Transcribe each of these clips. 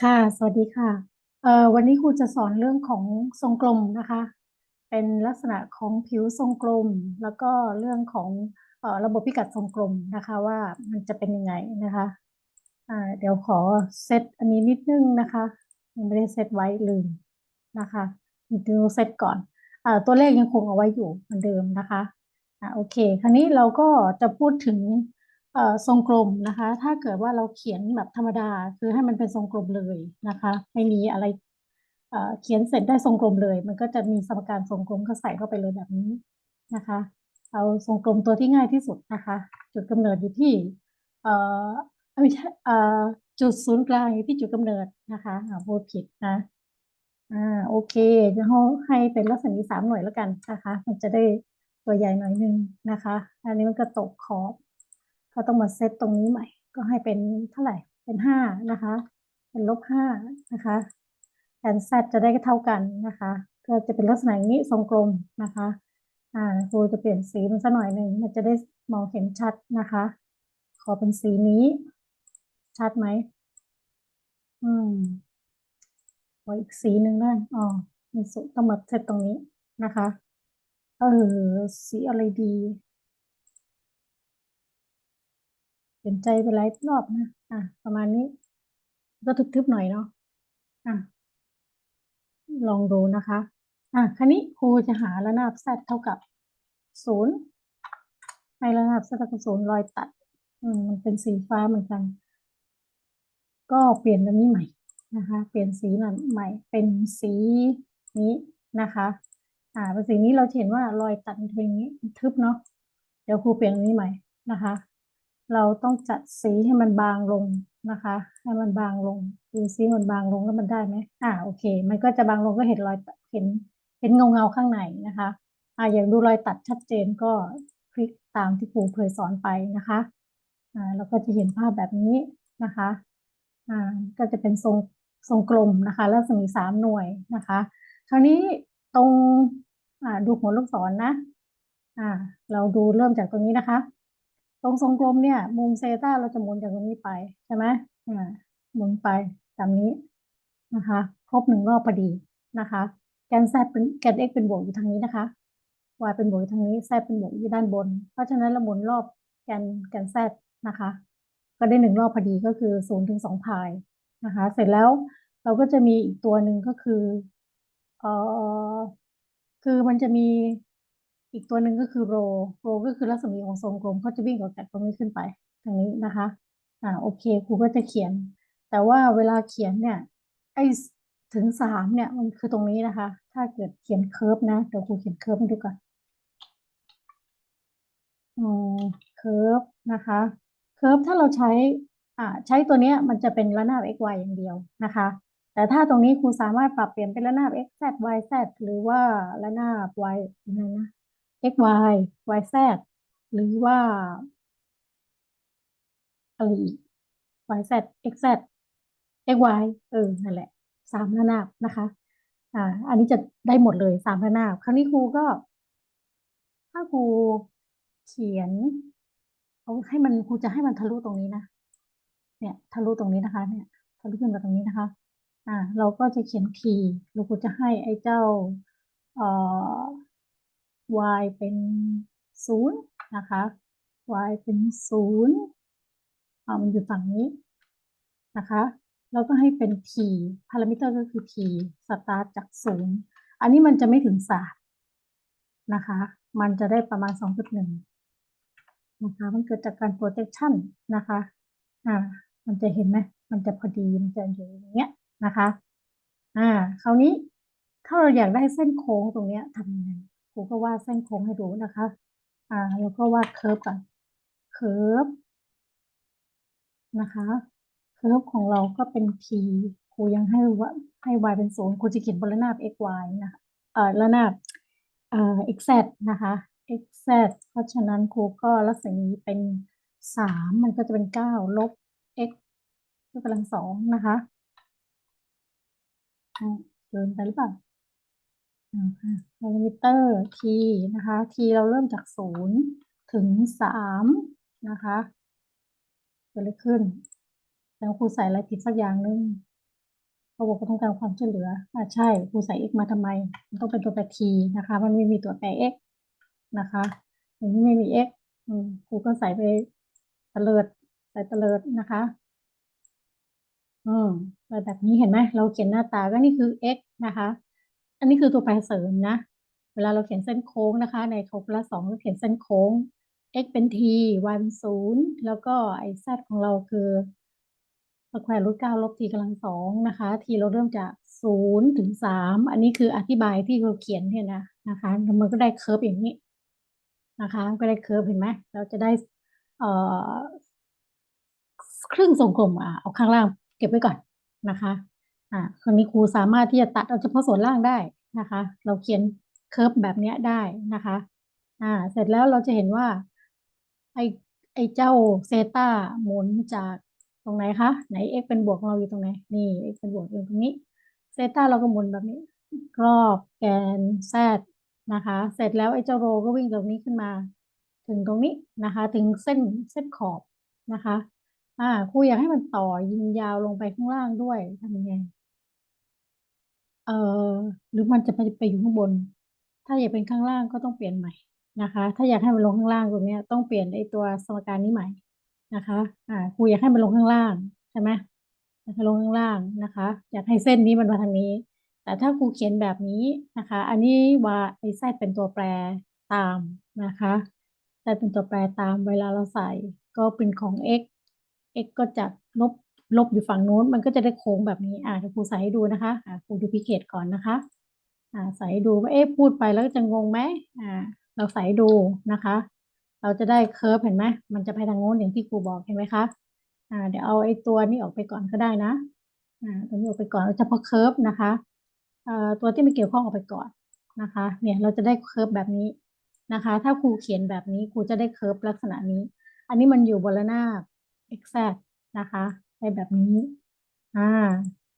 ค่ะ สวัสดีค่ะ เอ่อ วันนี้ครูจะสอนเรื่องของทรงกลมนะคะ เป็นลักษณะของผิวทรงกลม แล้วก็เรื่องของเอ่อระบบพิกัดทรงกลมนะคะว่ามันจะเป็นยังไงนะคะ อ่า เดี๋ยวขอเซตอันนี้นิดนึงนะคะ ยังไม่ได้เซตไว้ลืมนะคะดูเซตก่อน อ่า ตัวเลขยังคงเอาไว้อยู่เหมือนเดิมนะคะ อ่า โอเค คราวนี้เราก็จะพูดถึง ทรงกลมนะคะ ถ้าเกิดว่าเราเขียนแบบธรรมดา คือให้มันเป็นทรงกลมเลยนะคะ ไม่มีอะไรเอ่อเขียนเสร็จได้ทรงกลมเลย มันก็จะมีสมการทรงกลมก็ใส่เข้าไปเลยแบบนี้นะคะ เอาทรงกลมตัวที่ง่ายที่สุดนะคะ จุดกำเนิดอยู่ที่เอ่อไม่ใช่เอ่อจุดศูนย์กลางอยู่ที่จุดกำเนิดนะคะอ่าพูดผิดนะอ่าโอเคเดี๋ยวเราให้เป็นรัศมีสามหน่วยแล้วกันนะคะ มันจะได้ตัวใหญ่หน่อยนึงนะคะ อันนี้มันก็ตกขอบ ก็ต้องมาเซตตรงนี้ใหม่ ก็ให้เป็นเท่าไหร่เป็นห้านะคะ เป็นลบห้านะคะแทน z จะได้เท่ากันนะคะ ก็จะเป็นลักษณะอย่างนี้ทรงกลมนะคะ อ่าครูจะเปลี่ยนสีมันสักหน่อยหนึ่งมันจะได้มองเห็นชัดนะคะ ขอเป็นสีนี้ ชัดไหมอืมขออีกสีหนึ่งได้อ๋อมีสุต้องมาเซตตรงนี้นะคะ เออสีอะไรดี เปลี่ยนใจไปหลายรอบนะอะประมาณนี้ ก็ทึบๆหน่อยเนาะอะลองดูนะคะอะคราวนี้ครูจะหาระนาบ z เท่ากับศูนย์ให้ระนาบ z เท่ากับศูนย์รอยตัด อืมมันเป็นสีฟ้าเหมือนกัน ก็เปลี่ยนแบบนี้ใหม่นะคะ เปลี่ยนสีใหม่ เป็นสีนี้นะคะอ่าเป็นสีนี้เราเห็นว่ารอยตัดมันเป็นอย่างนี้ทึบเนาะเดี๋ยวครูเปลี่ยนอันนี้ใหม่นะคะ เราต้องจัดสีให้มันบางลงนะคะ ให้มันบางลงดูซิมันบางลงแล้วมันได้ไหมอ่าโอเค มันก็จะบางลงก็เห็นรอยเห็นเห็นเงาเงาข้างในนะคะอ่าอยากดูรอยตัดชัดเจนก็คลิกตามที่ครูเคยสอนไปนะคะอ่าแล้วก็จะเห็นภาพแบบนี้นะคะอ่าก็จะเป็นทรงทรงกลมนะคะ แล้วจะมีสามหน่วยนะคะ คราวนี้ตรงอ่าดูหัวลูกศรนนะอ่าเราดูเริ่มจากตรงนี้นะคะ ตรงทรงกลมเนี่ย มุมเซต้าเราจะหมุนจากตรงนี้ไปใช่ไหมหมุนไปตามนี้นะคะ ครบหนึ่งรอบพอดีนะคะแกน z เป็นแกน x เป็นบวกอยู่ทางนี้นะคะ y เป็นบวกอยู่ทางนี้ z เป็นบวกอยู่ด้านบน เพราะฉะนั้นเราหมุนรอบแกนแกน z นะคะ ก็ได้หนึ่งรอบพอดีก็คือศูนย์ถึงสองพายนะคะ เสร็จแล้วเราก็จะมีอีกตัวหนึ่งก็คือเอ่อคือมันจะมี อีกตัวหนึ่งก็คือโรโรก็คือรัศมีของทรงกลมเขาจะวิ่งออกจากตรงนี้ขึ้นไปทางนี้นะคะอ่าโอเคครูก็จะเขียน แต่ว่าเวลาเขียนเนี่ยไอถึงสามเนี่ยมันคือตรงนี้นะคะ ถ้าเกิดเขียนเคิร์ฟนะเดี๋ยวครูเขียนเคิร์ฟให้ดูก่อนอืมเคิร์ฟนะคะเคิร์ฟถ้าเราใช้อ่าใช้ตัวเนี้ยมันจะเป็นระนาบ x y อย่างเดียวนะคะ แต่ถ้าตรงนี้ครูสามารถปรับเปลี่ยนเป็นระนาบ x z y z หรือว่าระนาบ y อะไรนะ x y y z หรือว่าอะไรอีก y z x z x y เออนั่นแหละสามระนาบนะคะอ่าอันนี้จะได้หมดเลยสามระนาบ คราวนี้ครูก็ ถ้าครูเขียนเอาให้มันครูจะให้มันทะลุตรงนี้นะเนี่ยทะลุตรงนี้นะคะ เนี่ยทะลุขึ้นมาตรงนี้นะคะ อ่า เราก็จะเขียน t เราครูจะให้ไอ้เจ้า เอ่อ y เป็นศูนะคะ y เป็นศูนย์อ่ามันอยู่ฝั่งนี้นะคะเราก็ให้เป็น t พารามิเตอร์ก็คือ t สตาร์ทจากศูนย์อันนี้มันจะไม่ถึงศาสตร์นะคะ มันจะได้ประมาณ 2.1 นะคะ มันเกิดจากการ projection นะคะ อ่า มันจะเห็นไหม มันจะพอดี มันจะอยู่อย่างเงี้ยนะคะ อ่า คราวนี้ถ้าเราอยากได้เส้นโค้งตรงเนี้ยทำยังไง ครูก็วาดเส้นโค้งให้ดูนะคะ อ่า แล้วก็วาดเคิร์ฟก่อนเคิร์ฟนะคะเคิร์ฟของเราก็เป็น t ครูยังให้ว่าให้ y เป็นศูนย์ครูจะเขียนบนระนาบ x y นะคะเอ่อระนาบเอ่อ x z นะคะ x z เพราะฉะนั้นครูก็รัศมีเป็นสามมันก็จะเป็นเก้าลบ x ยกกำลังสองนะคะเกินไปหรือเปล่า พารามิเตอร์ t นะคะ t เราเริ่มจากศูนย์ถึงสามนะคะเกิดอะไรขึ้น แล้วครูใส่อะไรผิดสักอย่างนึงเขาบกว่าต้องการความช่วยเหลืออ่าใช่ครูใส่ x มาทำไม มันต้องเป็นตัวแปร t นะคะ มันไม่มีตัวแปร x นะคะอย่างนี้ไม่มี x อืมครูก็ใส่ไปเตลิดใส่เตลิดนะคะ อืมแบบนี้เห็นไหมเราเขียนหน้าตาก็นี่คือ x นะคะ อันนี้คือตัวแปรเสริมนะ เวลาเราเขียนเส้นโค้งนะคะ ในคาลคูลัสองเราเขียนเส้นโค้ง x เป็น t y เป็นศูนย์แล้วก็ไอ้ z ของเราคือสแควร์รูทเก้าลบ t กำลังสองนะคะ t เราเริ่มจากศูนย์ถึงสามอันนี้คืออธิบายที่เราเขียนเนี่ยนะนะคะมันก็ได้เคิร์ฟอย่างนี้นะคะ ก็ได้เคิร์ฟเห็นไหมเราจะได้เอ่อครึ่งทรงกลมอะเอาข้างล่างเก็บไว้ก่อนนะคะอ่าคราวนี้ครูสามารถที่จะตัดเอาเฉพาะส่วนล่างได้ นะคะ เราเขียนเคิร์ฟแบบเนี้ยได้นะคะ อ่า เสร็จแล้วเราจะเห็นว่า ไอไอเจ้าเซตาหมุนจากตรงไหนคะ ไหน x เป็นบวกเราอยู่ตรงไหน นี่ x เป็นบวกอยู่ตรงนี้ เซตาเราก็หมุนแบบนี้รอบแกน z นะคะ เสร็จแล้วไอ้เจ้าโรก็วิ่งตรงนี้ขึ้นมา ถึงตรงนี้นะคะ ถึงเส้นเส้นขอบนะคะ อ่าครูอยากให้มันต่อยิงยาวลงไปข้างล่างด้วยทำยังไง เอ่อ หรือมันจะไป ไปอยู่ข้างบน ถ้าอยากเป็นข้างล่างก็ต้องเปลี่ยนใหม่นะคะ ถ้าอยากให้มันลงข้างล่างตรงเนี้ย ต้องเปลี่ยนไอ้ตัวสมการนี้ใหม่นะคะ อ่า ครูอยากให้มันลงข้างล่างใช่ไหมอยากให้ลงข้างล่างนะคะ อยากให้เส้นนี้มันมาทางนี้ แต่ถ้าครูเขียนแบบนี้นะคะ อันนี้ว่าไอ้แซดเป็นตัวแปรตามนะคะแซดเป็นตัวแปรตามเวลาเราใส่ก็เป็นของ x x ก็จะลบ ลบอยู่ฝั่งโน้นมันก็จะได้โค้งแบบนี้อ่าเดี๋ยวครูใส่ให้ดูนะคะอ่าครูดูพิเคตก่อนนะคะอ่าใส่ให้ดูว่าเอ๊ะพูดไปแล้วจะงงไหมอ่าเราใส่ให้ดูนะคะ เราจะได้เคิร์ฟเห็นไหมมันจะไปทางโน้นอย่างที่ครูบอกเห็นไหมคะอ่าเดี๋ยวเอาไอ้ตัวนี้ออกไปก่อนก็ได้นะอ่าตัวนี้ออกไปก่อนเอาเฉพาะเคิร์ฟนะคะเอ่อตัวที่ไม่เกี่ยวข้องออกไปก่อนนะคะ เนี่ยเราจะได้เคิร์ฟแบบนี้นะคะ ถ้าครูเขียนแบบนี้ครูจะได้เคิร์ฟลักษณะนี้ อันนี้มันอยู่บนระนาบ exact นะคะ ได้แบบนี้อ่า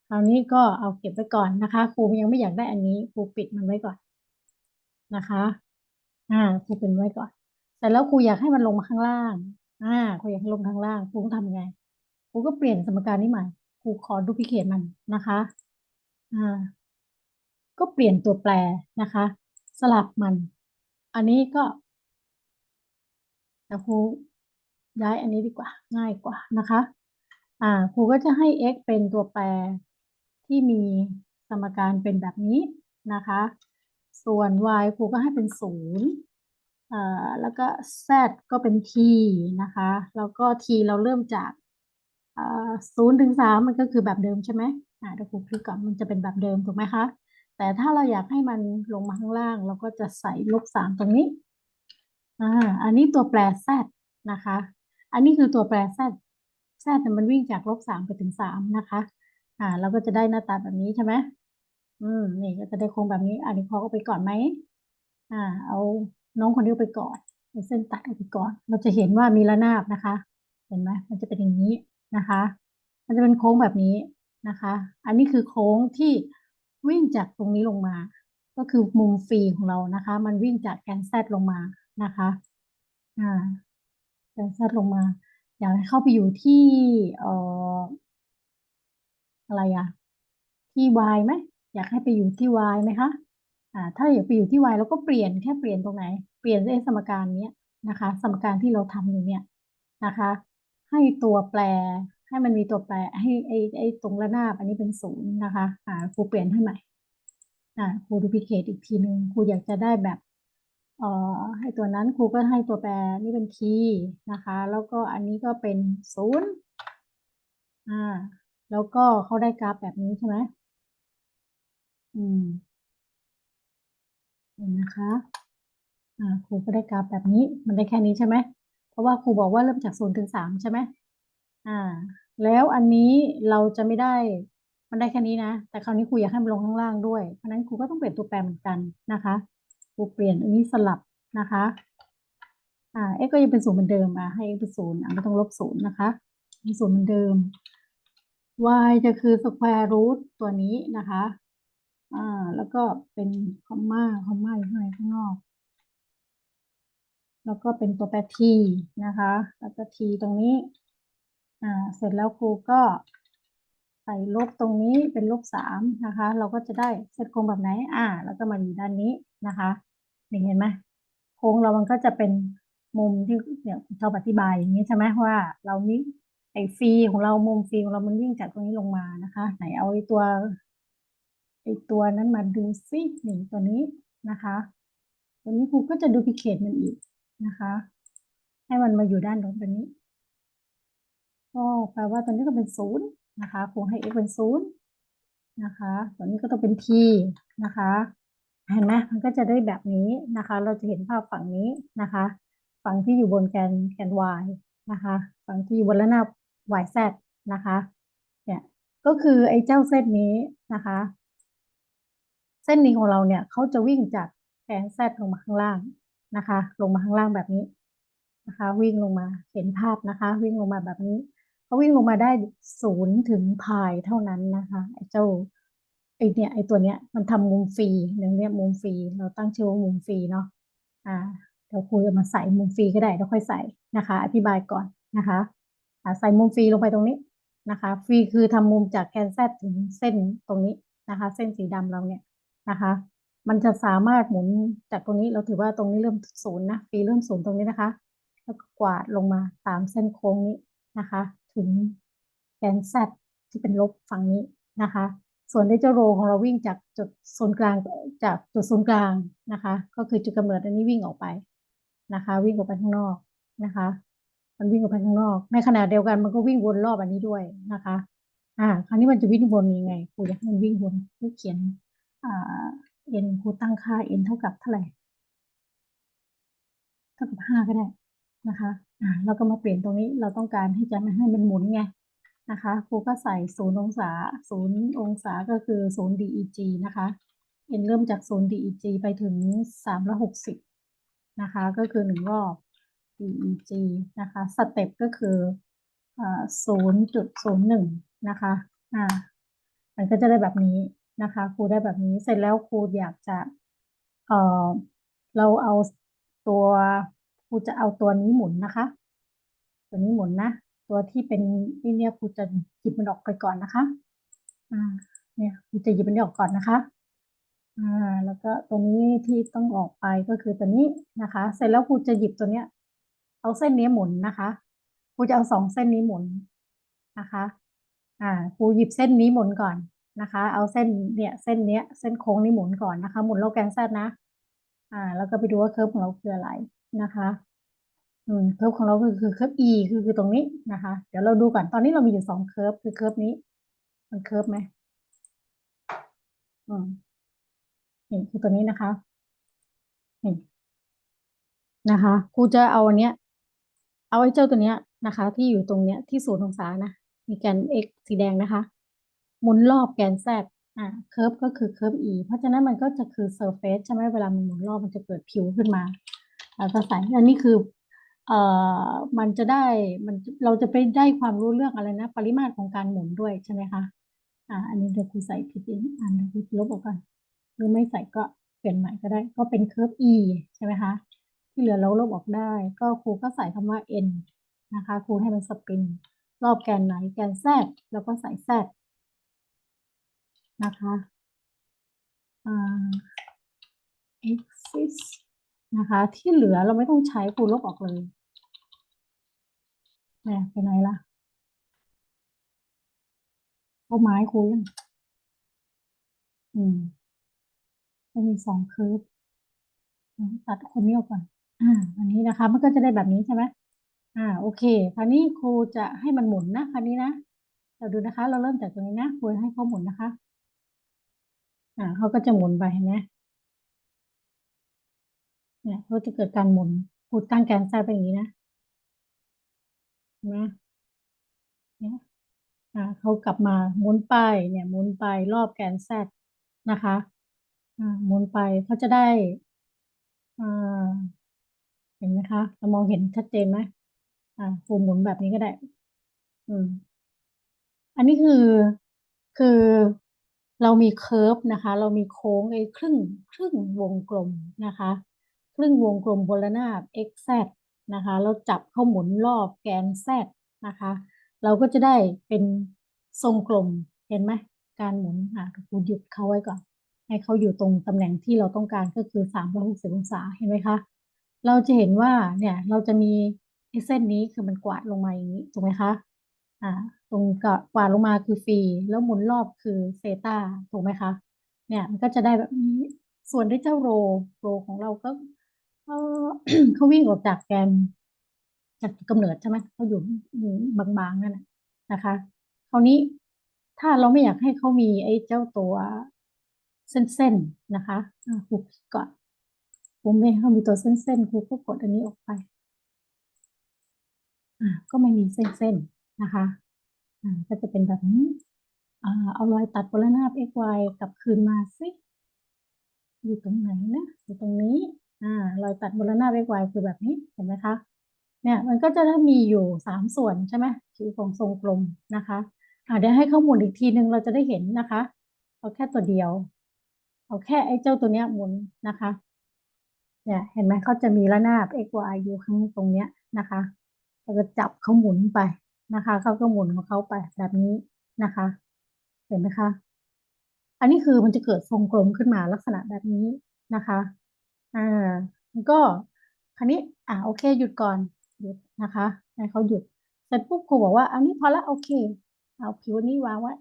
คราวนี้ก็เอาเก็บไว้ก่อนนะคะครูยังไม่อยากได้อันนี้ครูปิดมันไว้ก่อนนะคะ อ่าครูเป็นไว้ก่อนเสร็จแล้วครูอยากให้มันลงมาข้างล่าง อ่าครูอยากให้ลงข้างล่างครูต้องทำยังไงครูก็เปลี่ยนสมการนี้ใหม่ครูขอดูพิเคตมันนะคะ อ่า ก็เปลี่ยนตัวแปรนะคะ สลับมัน อันนี้ก็แต่ครูย้ายอันนี้ดีกว่า ง่ายกว่านะคะ อ่าครูก็จะให้ x เป็นตัวแปรที่มีสมการเป็นแบบนี้นะคะ ส่วน y ครูก็ให้เป็นศูนย์อ่าแล้วก็ z ก็เป็น t นะคะ แล้วก็ t เราเริ่มจากอ่าศูนย์ถึงสามมันก็คือแบบเดิมใช่ไหมอ่าเดี๋ยวครูคลิกก่อนมันจะเป็นแบบเดิมถูกไหมคะ แต่ถ้าเราอยากให้มันลงมาข้างล่าง เราก็จะใส่ลบสามตรงนี้อ่าอันนี้ตัวแปร z นะคะ อันนี้คือตัวแปร z z เนี่ยมันวิ่งจากลบสามไปถึงสามนะคะ อ่า เราก็จะได้หน้าตาแบบนี้ใช่ไหมอืมนี่ก็จะได้โครงแบบนี้อันนี้พอเอาไปก่อนไหมอ่า เอาน้องคนนี้ไปก่อนเอาเส้นตัดเอาไปก่อน เราจะเห็นว่ามีระนาบนะคะ เห็นไหมมันจะเป็นอย่างนี้นะคะ มันจะเป็นโค้งแบบนี้นะคะ อันนี้คือโค้งที่วิ่งจากตรงนี้ลงมา ก็คือมุมฟรีของเรานะคะ มันวิ่งจากแกน z ลงมานะคะ อ่าแกน z ลงมา อยากให้เข้าไปอยู่ที่เอ่ออะไรอะที่ y ไหมอยากให้ไปอยู่ที่ y ไหมคะอ่าถ้าอยากไปอยู่ที่ y เราก็เปลี่ยนแค่เปลี่ยนตรงไหน เปลี่ยนไอ้สมการเนี้ยนะคะ สมการที่เราทำอยู่เนี่ยนะคะ ให้ตัวแปรให้มันมีตัวแปรให้ไอ้ไอ้ตรงระนาบอันนี้เป็นศูนย์นะคะอ่าครูเปลี่ยนให้ใหม่อ่าครูดูพิเคตอีกทีนึงครูอยากจะได้แบบ เอ่อให้ตัวนั้นครูก็ให้ตัวแปรนี่เป็น t นะคะ แล้วก็อันนี้ก็เป็นศูนย์อ่า แล้วก็เขาได้กราฟแบบนี้ใช่ไหมอืมเห็นนะคะ อ่า ครูก็ได้กราฟแบบนี้ มันได้แค่นี้ใช่ไหม เพราะว่าครูบอกว่าเริ่มจากศูนย์ถึงสามใช่ไหมอ่า แล้วอันนี้เราจะไม่ได้ มันได้แค่นี้นะ แต่คราวนี้ครูอยากให้มันลงข้างล่างด้วย เพราะฉะนั้นครูก็ต้องเปลี่ยนตัวแปรเหมือนกันนะคะ ครูเปลี่ยนอันนี้สลับนะคะ อ่า x ก็ยังเป็นศูนย์เหมือนเดิมอะให้ x เป็นศูนย์อะไม่ต้องลบศูนย์นะคะเป็นศูนย์เหมือนเดิม y จะคือ square root ตัวนี้นะคะ อ่า แล้วก็เป็นคอมมาคอมมาอยู่ข้างในข้างนอก แล้วก็เป็นตัวแปร t นะคะ แล้วก็ t ตรงนี้ อ่า เสร็จแล้วครูก็ใส่ลบตรงนี้เป็นลบสามนะคะ เราก็จะได้เซตโค้งแบบไหน อ่า แล้วก็มาอยู่ด้านนี้นะคะ นี่เห็นไหมโค้งเรามันก็จะเป็นมุมที่เนี่ยชอบอธิบายอย่างนี้ใช่ไหมว่า เรานี่ไอ้ฟีของเรามุมฟีของเรามันวิ่งจากตรงนี้ลงมานะคะ ไหนเอาไอ้ตัวไอ้ตัวนั้นมาดูซิหนี่งตัวนี้นะคะตัวนี้ครูก็จะดูพิเคตมันอีกนะคะ ให้มันมาอยู่ด้านตรงตัวนี้ก็แปลว่าตัวนี้ก็เป็นศูนย์นะคะครูให้ x เป็นศูนย์นะคะ ตัวนี้ก็ต้องเป็น t นะคะ เห็นไหมมันก็จะได้แบบนี้นะคะ เราจะเห็นภาพฝั่งนี้นะคะ ฝั่งที่อยู่บนแกนแกน y นะคะ ฝั่งที่อยู่บนระนาบ y z นะคะเนี่ยก็คือไอ้เจ้าเส้นนี้นะคะ เส้นนี้ของเราเนี่ยเขาจะวิ่งจากแกน z ลงมาข้างล่างนะคะ ลงมาข้างล่างแบบนี้นะคะ วิ่งลงมาเห็นภาพนะคะ วิ่งลงมาแบบนี้เขาวิ่งลงมาได้ศูนย์ถึงพายเท่านั้นนะคะไอ้เจ้า ไอเนี่ยไอตัวเนี้ยมันทำมุมฟรีหนึ่งเนี่ยมุมฟรีเราตั้งชื่อว่ามุมฟรีเนาะอ่าเดี๋ยวครูจะมาใส่มุมฟรีก็ได้เดี๋ยวค่อยใส่นะคะ อธิบายก่อนนะคะอ่าใส่มุมฟรีลงไปตรงนี้นะคะฟรีคือทำมุมจากแกนแซถึงเส้นตรงนี้นะคะ เส้นสีดำเราเนี่ยนะคะ มันจะสามารถหมุนจากตรงนี้เราถือว่าตรงนี้เริ่มศูนย์นะฟรีเริ่มศูนย์ตรงนี้นะคะ แล้วก็กวาดลงมาตามเส้นโค้งนี้นะคะ ถึงแกน z ที่เป็นลบฝั่งนี้นะคะ ส่วนในเจ้าโรของเราวิ่งจากจุดศูนย์กลางจากจุดศูนย์กลางนะคะ ก็คือจุดกำเนิดอันนี้วิ่งออกไปนะคะ วิ่งออกไปข้างนอกนะคะ มันวิ่งออกไปข้างนอก ในขณะเดียวกันมันก็วิ่งวนรอบอันนี้ด้วยนะคะ อ่า คราวนี้มันจะวิ่งวนยังไงครูอยากให้มันวิ่งวนครูเขียนอ่า n ครูตั้งค่า n เท่ากับเท่าไหร่เท่ากับห้าก็ได้นะคะ อ่าเราก็มาเปลี่ยนตรงนี้เราต้องการที่จะไม่ให้มันหมุนไง นะคะครูก็ใส่ศูนย์องศาศูนย์องศาก็คือศูนย์ DEG นะคะ n เริ่มจากศูนย์ DEG ไปถึงสามร้อยหกสิบนะคะก็คือหนึ่งรอบ DEG นะคะสเต็ปก็คือศูนย์จุดศูนย์หนึ่งนะคะอ่ามันก็จะได้แบบนี้นะคะครูได้แบบนี้เสร็จแล้วครูอยากจะเออเราเอาตัวครูจะเอาตัวนี้หมุนนะคะ ตัวนี้หมุนนะ ตัวที่เป็นนี่เนี่ยครูจะหยิบมันออกไปก่อนนะคะ อ่า เนี่ยครูจะหยิบมันออกก่อนนะคะ อ่า แล้วก็ตัวนี้ที่ต้องออกไปก็คือตัวนี้นะคะ เสร็จแล้วครูจะหยิบตัวเนี้ย เอาเส้นนี้หมุนนะคะครูจะเอาสองเส้นนี้หมุนนะคะ อ่าครูหยิบเส้นนี้หมุนก่อนนะคะ เอาเส้นเนี่ยเส้นเนี้ยเส้นโค้งนี้หมุนก่อนนะคะ หมุนโลแกนแซดนะ อ่า แล้วก็ไปดูว่าเคิร์ฟของเราคืออะไรนะคะ อืมเคิร์ฟของเราคือคือเคิร์ฟ e คือคือตรงนี้นะคะ เดี๋ยวเราดูก่อนตอนนี้เรามีอยู่สองเคิร์ฟคือเคิร์ฟนี้ มันเคิร์ฟไหมอืมนี่คือตัวนี้นะคะนี่นะคะครูจะเอาอันเนี้ย เอาไอ้เจ้าตัวเนี้ยนะคะ ที่อยู่ตรงเนี้ยที่ศูนย์องศานะมีแกน x สีแดงนะคะหมุนรอบแกน z อ่าเคิร์ฟก็คือเคิร์ฟ e เพราะฉะนั้นมันก็จะคือเซอร์เฟซใช่ไหมเวลามันหมุนรอบมันจะเกิดผิวขึ้นมาแล้วก็ใส่อันนี้คือ เอ่อมันจะได้มันเราจะไปได้ความรู้เรื่องอะไรนะ ปริมาตรของการหมุนด้วยใช่ไหมคะอ่าอันนี้เดี๋ยวครูใส่ผิดอีกอันเดี๋ยวครูลบออกก่อนหรือไม่ใส่ก็เปลี่ยนใหม่ก็ได้ ก็เป็นเคิร์ฟ e ใช่ไหมคะที่เหลือเราลบออกได้ ก็ครูก็ใส่คำว่า n นะคะครูให้มันสปินรอบแกนไหนแกน z แล้วก็ใส่ z นะคะอ่า axis นะคะ ที่เหลือเราไม่ต้องใช้ครูลบออกเลย เนี่ยไปไหนล่ะเอาไม้ครูยังอืมจะมีสองเคิร์ฟตัดคนนี้ออกก่อน อ่า อันนี้นะคะ มันก็จะได้แบบนี้ใช่ไหมอ่า โอเค คราวนี้ครูจะให้มันหมุนนะคราวนี้นะ เราดูนะคะ เราเริ่มจากตรงนี้นะครูให้เขาหมุนนะคะ อ่า เขาก็จะหมุนไปเห็นไหมเนี่ยเขาจะเกิดการหมุนครูตั้งแกนไซด์ไปอย่างนี้นะ นไหมเนี่ยอ่าเขากลับมาหมุนไปเนี่ยหมุนไปรอบแกนแซดนะคะอ่าหมุนไปเขาจะได้อ่าเห็นไหมคะเรามองเห็นชัดเจนไหมอ่าครูหมุนแบบนี้ก็ได้ อืม อันนี้คือคือเรามีเคิร์ฟนะคะ เรามีโค้งไอ้ครึ่ง ครึ่งวงกลมนะคะ ครึ่งวงกลมบนระนาบ x z นะคะเราจับเข้าหมุนรอบแกน z นะคะ เราก็จะได้เป็นทรงกลมเห็นไหมการหมุนอะครูหยุดเขาไว้ก่อน ให้เขาอยู่ตรงตำแหน่งที่เราต้องการก็คือสามร้อยหกสิบองศาเห็นไหมคะเราจะเห็นว่าเนี่ยเราจะมีเส้นนี้คือมันกวาดลงมาอย่างนี้ถูกไหมคะอ่าตรงกวาดลงมาคือฟรีแล้วหมุนรอบคือเซตาถูกไหมคะเนี่ยมันก็จะได้แบบนี้ส่วนที่เจ้าโรโรของเราก็ เออเขาวิ่งออกจากแกนจากจุดกำเนิดใช่ไหมเขาอยู่อยู่บางๆนั่นแหละนะคะคราวนี้ถ้าเราไม่อยากให้เขามีไอ้เจ้าตัวเส้นๆนะคะครูก่อนผมไม่ให้เขามีตัวเส้นๆครูก็กดอันนี้ออกไปอ่าก็ไม่มีเส้นๆนะคะอ่าก็จะเป็นแบบนี้อ่าเอารอยตัดบนระนาบ x y กลับคืนมาสิ อยู่ตรงไหนนะ อยู่ตรงนี้ อ่ารอยตัดบนระนาบ x y คือแบบนี้เห็นไหมคะ เนี่ยมันก็จะมีอยู่สามส่วนใช่ไหมผิวของทรงกลมนะคะอ่าเดี๋ยวให้ข้อมูลอีกทีหนึ่งเราจะได้เห็นนะคะเอาแค่ตัวเดียว เอาแค่ไอ้เจ้าตัวเนี้ยหมุนนะคะ เนี่ยเห็นไหมเขาจะมีระนาบ x y อยู่ข้างตรงเนี้ยนะคะแล้วก็จับเขาหมุนไปนะคะเขาก็หมุนของเขาไปแบบนี้นะคะ เห็นไหมคะ อันนี้คือมันจะเกิดทรงกลมขึ้นมาลักษณะแบบนี้นะคะ อ่าก็คราวนี้ อ่าโอเค หยุดก่อนหยุดนะคะให้เขาหยุดเสร็จปุ๊บครูบอกว่าอันนี้พอละโอเค เอาผิวนี้วางไว้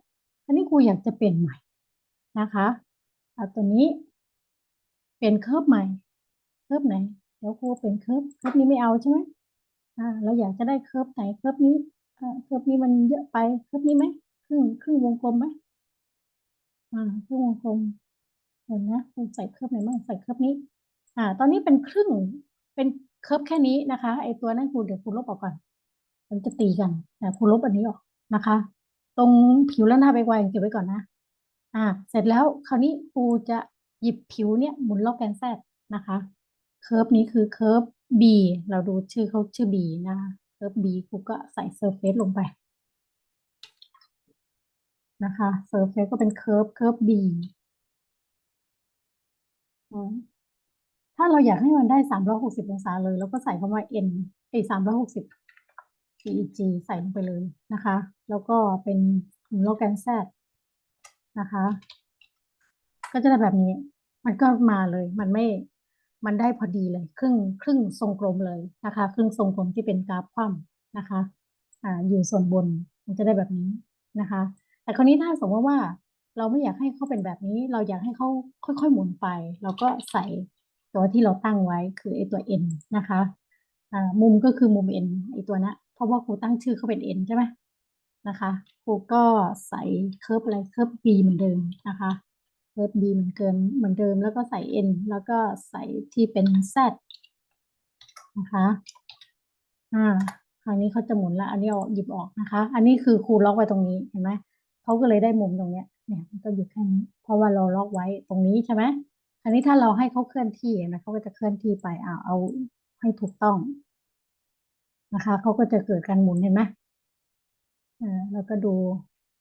อันนี้ครูอยากจะเปลี่ยนใหม่นะคะเอาตัวนี้เป็นเคิร์ฟใหม่เคิร์ฟไหนเดี๋ยวครูเป็นเคิร์ฟเคิร์ฟนี้ไม่เอาใช่ไหมอ่าเราอยากจะได้เคิร์ฟไหนเคิร์ฟนี้อ่าเคิร์ฟนี้มันเยอะไปเคิร์ฟนี้ไหมครึ่งครึ่งวงกลมไหมอ่าครึ่งวงกลมเห็นนะครูใส่เคิร์ฟไหนบ้างใส่เคิร์ฟนี้ อ่า ตอนนี้เป็นครึ่ง เป็นเคิร์ฟแค่นี้นะคะ ไอตัวนั้นครูเดี๋ยวครูลบออกก่อน มันจะตีกันแต่ครูลบอันนี้ออกนะคะ ตรงผิวและหน้าไปไวเก็บไว้ก่อนนะ อ่า เสร็จแล้วคราวนี้ครูจะหยิบผิวเนี่ยหมุนรอบแกนแซดนะคะ เคิร์ฟนี้คือเคิร์ฟ B เราดูชื่อเขาชื่อ B นะคะเคิร์ฟ B ครูก็ใส่เซอร์เฟซลงไปนะคะเซอร์เฟซก็เป็นเคิร์ฟเคิร์ฟ B อืม ถ้าเราอยากให้มันได้สามร้อยหกสิบองศาเลยเราก็ใส่คำว่า n ไอ้สามร้อยหกสิบ PEG ใส่ลงไปเลยนะคะ แล้วก็เป็นโลแกนแซดนะคะ ก็จะได้แบบนี้ มันก็มาเลย มันไม่ มันได้พอดีเลย ครึ่งครึ่งทรงกลมเลยนะคะ ครึ่งทรงกลมที่เป็นกราฟคว่ำนะคะ อ่า อยู่ส่วนบน มันจะได้แบบนี้นะคะ แต่คราวนี้ถ้าสมมติว่า เราไม่อยากให้เขาเป็นแบบนี้ เราอยากให้เขาค่อยๆหมุนไป เราก็ใส่ ตัวที่เราตั้งไว้คือไอ้ตัว n นะคะมุมก็คือมุม n ไอ้ตัวนะเพราะว่าครูตั้งชื่อเขาเป็น n ใช่ไหมนะคะครูก็ใส่เคิร์ฟอะไรเคิร์ฟ b เหมือนเดิมนะคะเคิร์ฟ b เหมือนเกินเหมือนเดิม แล้วก็ใส่ n แล้วก็ใส่ที่เป็น z นะคะอ่าคราวนี้เขาจะหมุนละอันนี้เอาหยิบออกนะคะ อันนี้คือครูล็อกไว้ตรงนี้เห็นไหมเขาก็เลยได้มุมตรงเนี้ยเนี่ยมันก็อยู่แค่นี้เพราะว่าเราล็อกไว้ตรงนี้ใช่ไหม อันนี้ถ้าเราให้เขาเคลื่อนที่นะเขาก็จะเคลื่อนที่ไปอ่าเอาให้ถูกต้องนะคะเขาก็จะเกิดการหมุนเห็นไหมอ่าแล้วก็ดู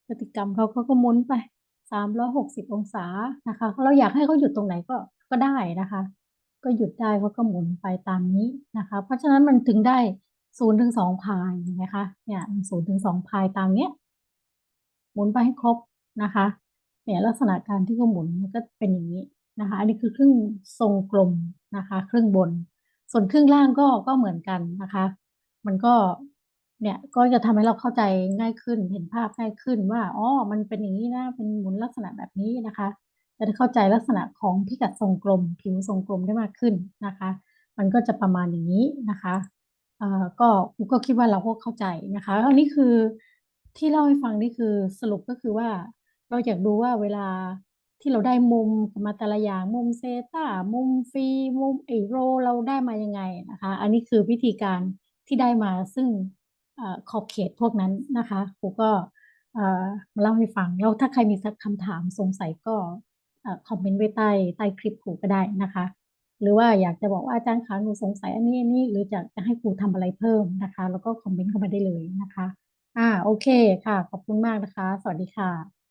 พฤติกรรมเขาเขาก็หมุนไปสามร้อยหกสิบองศานะคะ เราอยากให้เขาหยุดตรงไหนก็ก็ได้นะคะ ก็หยุดได้เขาก็หมุนไปตามนี้นะคะ เพราะฉะนั้นมันถึงได้ศูนย์ถึงสองพายเห็นไหมคะเนี่ยศูนย์ถึงสองพายตามเนี้ย หมุนไปให้ครบนะคะ เนี่ยลักษณะการที่เขาหมุนมันก็เป็นอย่างนี้ นะคะอันนี้คือครึ่งทรงกลมนะคะครึ่งบน ส่วนครึ่งล่างก็ก็เหมือนกันนะคะ มันก็เนี่ยก็จะทำให้เราเข้าใจง่ายขึ้นเห็นภาพง่ายขึ้นว่าอ๋อมันเป็นอย่างนี้นะเป็นหมุนลักษณะแบบนี้นะคะ จะได้เข้าใจลักษณะของพิกัดทรงกลม ผิวทรงกลมได้มากขึ้นนะคะ มันก็จะประมาณอย่างนี้นะคะเอ่อก็ครูก็คิดว่าเราก็เข้าใจนะคะอันนี้คือที่เล่าให้ฟังนี่คือสรุปก็คือว่าเราอยากดูว่าเวลา ที่เราได้มุมมาแต่ละอย่างมุมเซตามุมฟีมุมไอโรเราได้มายังไงนะคะ อันนี้คือวิธีการที่ได้มาซึ่งอขอบเขตพวกนั้นนะคะครูก็มาเล่าให้ฟัง แล้วถ้าใครมีสักคำถามสงสัยก็คอมเมนต์ไว้ใต้ใต้คลิปครูก็ได้นะคะ หรือว่าอยากจะบอกว่าอาจารย์คะหนูสงสัยอันนี้อันนี้หรือจะจะให้ครูทำอะไรเพิ่มนะคะ แล้วก็คอมเมนต์เข้ามาได้เลยนะคะ อ่าโอเคค่ะ ขอบคุณมากนะคะ สวัสดีค่ะ